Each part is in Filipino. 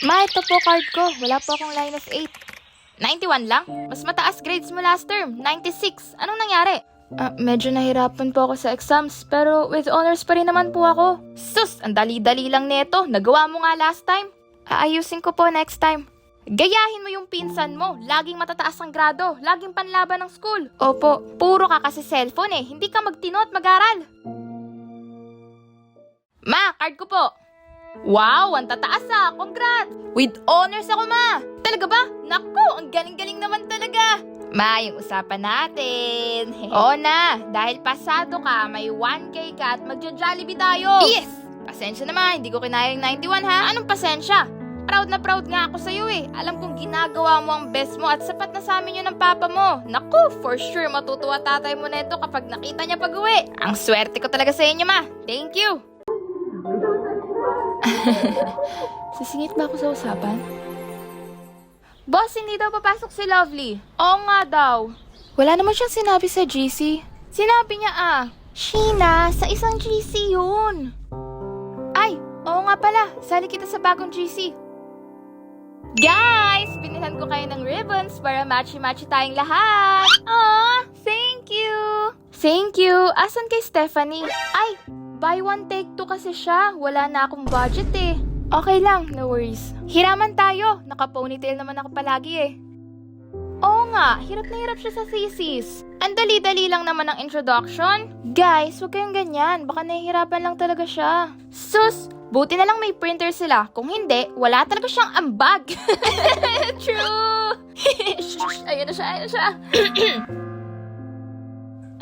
Ma, ito po card ko. Wala po akong line of 8. 91 lang? Mas mataas grades mo last term. 96. Anong nangyari? Ah, medyo nahirapan po ako sa exams, pero with honors pa rin naman po ako. Sus, ang dali-dali lang neto. Nagawa mo nga last time. Aayusin ko po next time. Gayahin mo yung pinsan mo. Laging matataas ang grado. Laging panlaban ng school. Opo, puro ka kasi cellphone eh. Hindi ka magtino at mag-aral. Ma, card ko po. Wow, ang tataas ah. Congrats! With honors ako, ma. Talaga ba? Naku, ang galing-galing naman talaga. Ma, yung usapan natin. Oo na, dahil pasado ka, may 1K ka at magja-jollibee tayo. Yes! Pasensya naman, hindi ko kinaya yung 91 ha. Anong pasensya? Proud na proud nga ako sa'yo eh. Alam kong ginagawa mo ang best mo at sapat na sa amin yun ng papa mo. Naku, for sure matutuwa tatay mo na ito kapag nakita niya pag-uwi. Ang swerte ko talaga sa inyo, ma. Thank you. Sisingit ba ako sa usapan? Boss, hindi daw papasok si Lovely. Oo nga daw. Wala naman siyang sinabi sa GC. Sinabi niya ah. Sheena, sa isang GC yun. Ay, oo nga pala. Sali kita sa bagong GC. Guys, binilhan ko kayo ng ribbons para matchy-matchy tayong lahat. Aw, thank you. Thank you. Asan kay Stephanie? Ay, buy one take two kasi siya. Wala na akong budget eh. Okay lang, no worries. Hiraman tayo. Naka-ponytail naman ako palagi eh. Oo nga, hirap na hirap siya sa thesis. Ang dali-dali lang naman ang introduction. Guys, huwag kayong ganyan. Baka nahihirapan lang talaga siya. Sus, buti na lang may printer sila. Kung hindi, wala talaga siyang ambag. True! Ayun na siya, ayun na siya.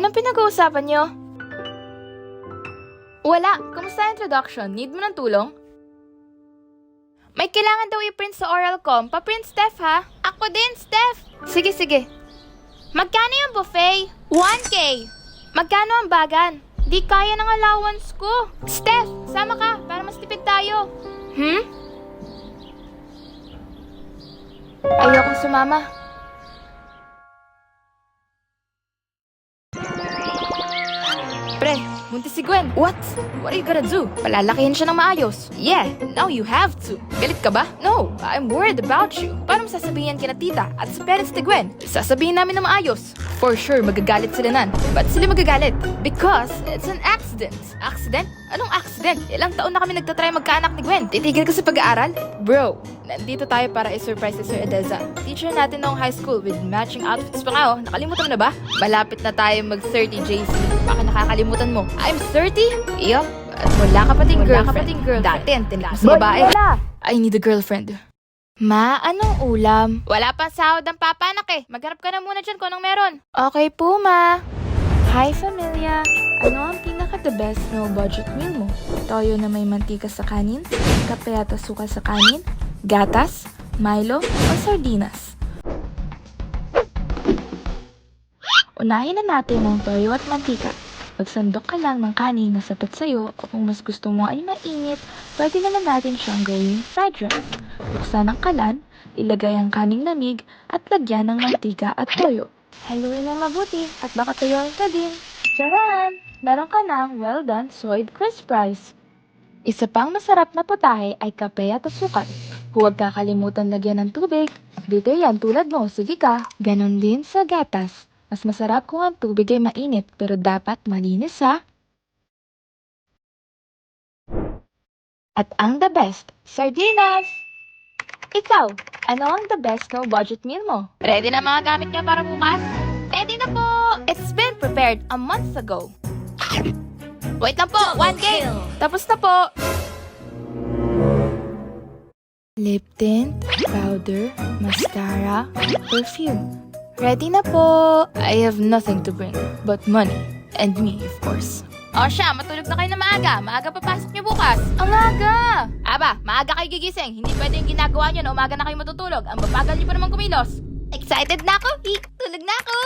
Anong pinag-uusapan niyo? Wala. Kumusta introduction? Need mo ng tulong? May kailangan daw i-print sa oral com. Pa-print, Steph, ha? Ako din, Steph. Sige, sige. Magkano yung buffet? 1K. Magkano ang bagan? Di kaya ng allowance ko. Steph, sama ka para mas tipid tayo. Hmm? Ayokong sumama. Buntis si Gwen. What? What are you gonna do? Palalakihin siya ng maayos. Yeah, now you have to. Galit ka ba? No, I'm worried about you. Paano sasabihin yan kina tita at sa parents ni Gwen? Sasabihin namin na maayos. For sure, magagalit sila nan. Ba't sila magagalit? Because it's an accident. Accident? Anong accident? Ilang taon na kami nagtatry magkaanak ni Gwen. Titigil ka sa pag-aaral? Bro, nandito tayo para i-surprise si Sir Edeza. Teacher natin noong high school with matching outfits pa nga oh. Nakalimutan mo na ba? Malapit na tayo mag-30 JC. Baka nakakalimutan mo. I'm 30? Yup. At wala ka pating girlfriend. Wala ka pating girlfriend. Dati, ang tinik mo sa babae. I need a girlfriend. Ma, anong ulam? Wala pang sahod ang papanak eh. Maghanap ka na muna dyan kung anong meron. Okay po, ma. Hi, familia. Ano ang pinaka-the best no budget meal mo? Toyo na may mantika sa kanin? Kape at asukal sa kanin? Gatas? Milo? O sardinas? Unahin na natin ang toyo at mantika. Pagsandok ka lang ng kanin na sapat sa'yo o kung mas gusto mo ay mainit, pwede na lang natin siyang gawing fried rice. Buksan ang kalan, ilagay ang kaning lamig at lagyan ng mantika at toyo. Haluin ng mabuti at baka tuyuin ka din. Charan! Meron ka ng well done soy crisp rice. Isa pang masarap na putahe ay kape at asukal. Huwag kakalimutan lagyan ng tubig. Bitter yan tulad mo, sige ka. Ganon din sa gatas. Mas masarap kung ang tubig ay mainit pero dapat malinis ha. At ang the best, sardinas! Ikaw, ano ang the best no budget meal mo? Ready na mga gamit niya para bukas? Ready na po! It's been prepared a month ago. Wait lang po, one game! Tapos na po! Lip tint, powder, mascara, perfume. Ready na po! I have nothing to bring but money. And me, of course. O siya, matulog na kayo na maaga. Maaga papasok niyo bukas. Ang aga! Aba, maaga kayo gigising. Hindi pwede yung ginagawa niyo na umaga na kayo matutulog. Ang babagal niyo pa naman kumilos. Excited na ako! Hi, tulog na ako!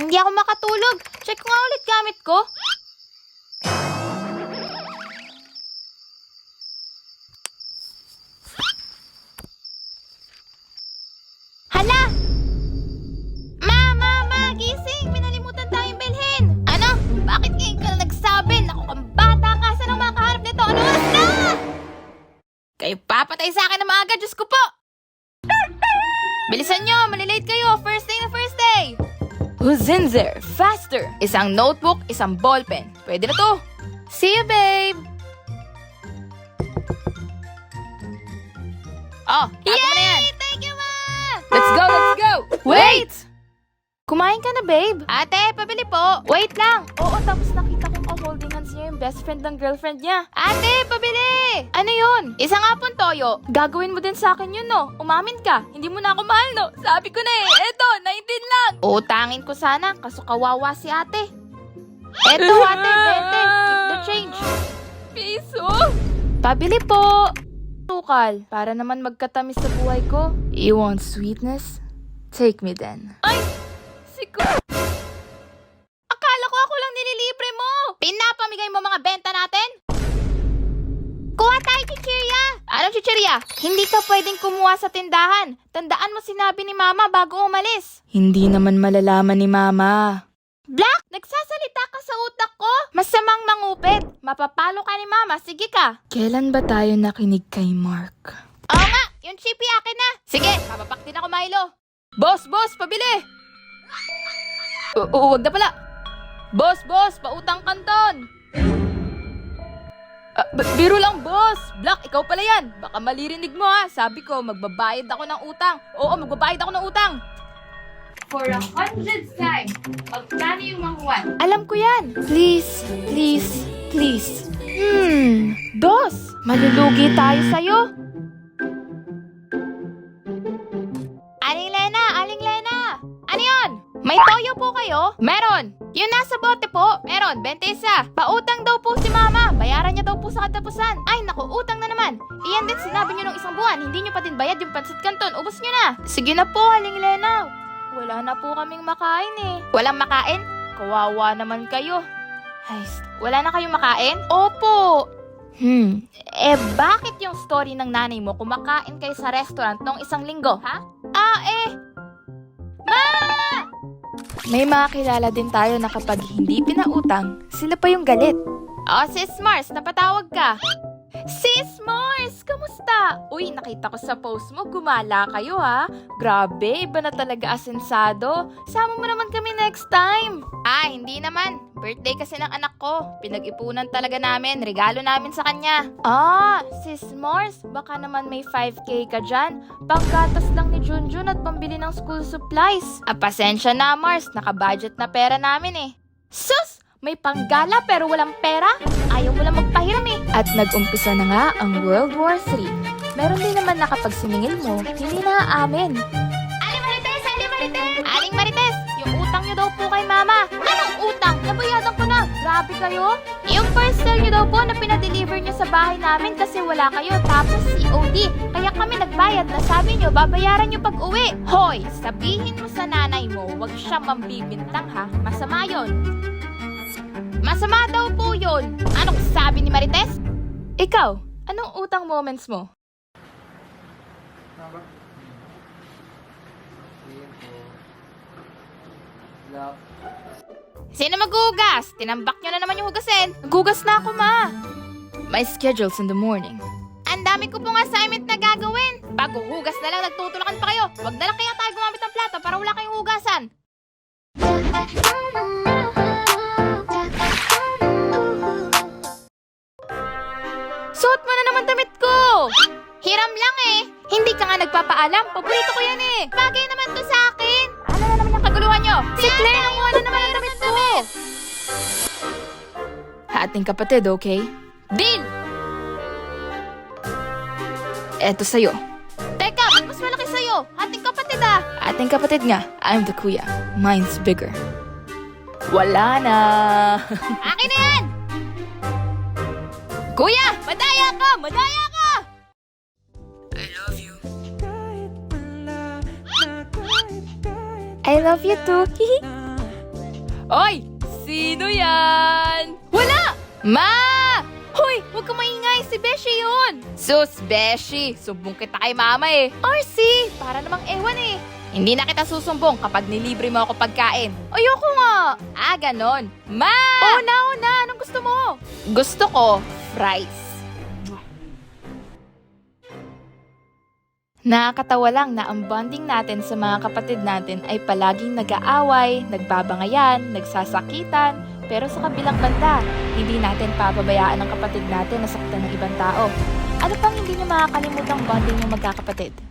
Hindi ako makatulog. Check ko nga ulit gamit ko. Mamatay sa akin na maaga, Diyos ko po! Bilisan nyo, malilate kayo. First day na first day. Who's in there? Faster! Isang notebook, isang ballpen. Pwede na to. See you, babe! Oh, Yay! Na yan. Thank you, ma! Let's go, let's go! Wait! Kumain ka na, babe? Ate, pabili po. Wait lang. Oo, tapos nakita kong holding hands niya yung best friend ng girlfriend niya. Ate, pabili! Ano yun? Isa nga pong toyo. Gagawin mo din sa akin yun, no? Umamin ka. Hindi mo na ako mahal, no? Sabi ko na eh. Eto, 19 lang. Utangin ko sana, kaso kawawa si ate. Eto, ate, 20. Keep the change. Piso? Pabili po. Tukal, para naman magkatamis sa buhay ko. You want sweetness? Take me then. Ay! Sigo! Anong chichirya? Hindi ka pwedeng kumuha sa tindahan. Tandaan mo sinabi ni Mama bago umalis. Hindi naman malalaman ni Mama. Black! Nagsasalita ka sa utak ko! Masamang mangupit! Mapapalo ka ni Mama, sige ka! Kailan ba tayo nakinig kay Mark? Oo nga! Yung chippy akin na! Sige, papapak din ako, Milo! Boss, boss, pabili! Oo, wag na pala! Boss, boss, pautang kanton! Ah, biro lang, boss! Black, ikaw pala yan! Baka malirinig mo ha! Sabi ko, magbabayad ako ng utang! Oo, magbabayad ako ng utang! For a hundredth time, magkano yung makuha? Alam ko yan! Please, please, please. Hmm, dos! Malulugi tayo sa'yo! May toyo po kayo? Meron! Yung nasa bote po? Meron, 21. Pautang daw po si mama. Bayaran niya daw po sa katapusan. Ay, naku, utang na naman. Iyan din sinabi niyo nung isang buwan. Hindi niyo pa din bayad yung pansit kanton. Ubus niyo na. Sige na po, Aling Lena. Wala na po kaming makain eh. Walang makain? Kawawa naman kayo. Ay, wala na kayong makain? Opo. Hmm, eh bakit yung story ng nanay mo kumakain kayo sa restaurant nung isang linggo, ha? Ah, eh. Ma! May mga kilala din tayo na kapag hindi pinautang, sila pa yung galit. Oh, Sis Mars, napatawag ka. Sis Mars, kamusta? Uy, nakita ko sa post mo, gumala kayo ha. Grabe, iba na talaga asensado. Sama mo naman kami next time. Ah, hindi naman. Birthday kasi ng anak ko. Pinag-ipunan talaga namin. Regalo namin sa kanya. Ah, sis Mars, baka naman may 5K ka dyan. Panggatas lang ni Junjun at pambili ng school supplies. Ah, pasensya na Mars, nakabudget na pera namin eh. Sus! May panggala pero walang pera? Ayaw mo lang magpahiram eh. At nag-umpisa na nga ang World War III. Meron din naman na kapag siningil mo, hindi na aamin. Aling Marites! Aling Marites! Aling Marites! Yung utang niyo daw po kay Mama. Anong utang? Nabayadan ko na. Grabe kayo. Yung parcel niyo daw po na pinadeliver niyo sa bahay namin kasi wala kayo tapos COD. Kaya kami nagbayad na sabi niyo babayaran niyo pag uwi. Hoy, sabihin mo sa nanay mo, wag siya mambibintang ha. Masama yon. Masama daw po yun. Anong sabi ni Marites? Ikaw, anong utang moments mo? Tama. Sino maghugas? Tinambak niyo na naman yung hugasin. Nagugas na ako, ma. My schedule's in the morning. Ang dami ko pong assignment na gagawin. Pag hugas na lang, nagtutulakan pa kayo. Huwag na lang kaya tayo gumamit ng plato para wala kayong hugasan. Hindi ka nga nagpapaalam. Paborito ko yan eh. Bagay naman to sa akin. Ano na naman yung kaguluhan nyo? Si Claire, nakuha na naman ang damit ko. Ating kapatid, okay? Deal! Eto sa'yo. Teka, ba't mas malaki sa'yo? Ating kapatid ah. Ating kapatid nga. I'm the kuya. Mine's bigger. Wala na. Akin na yan! Kuya, madaya ka! Madaya ka! I love you too. Oy! Sino yan? Wala! Ma! Hoy! Huwag ka maingay! Si Beshi yun! Sus, Beshi! Sumbong kita kay mama eh. RC! Para namang ewan eh. Hindi na kita susumbong kapag nilibre mo ako pagkain. Ayoko nga! Ah, ganon. Ma! Una, una! Anong gusto mo? Gusto ko, fries. Nakakatawa lang na ang bonding natin sa mga kapatid natin ay palaging nag-aaway, nagbabangayan, nagsasakitan, pero sa kabilang banda, hindi natin papabayaan ang kapatid natin na saktan ng ibang tao. Ano pang hindi niyo makakalimutang bonding ng magkakapatid?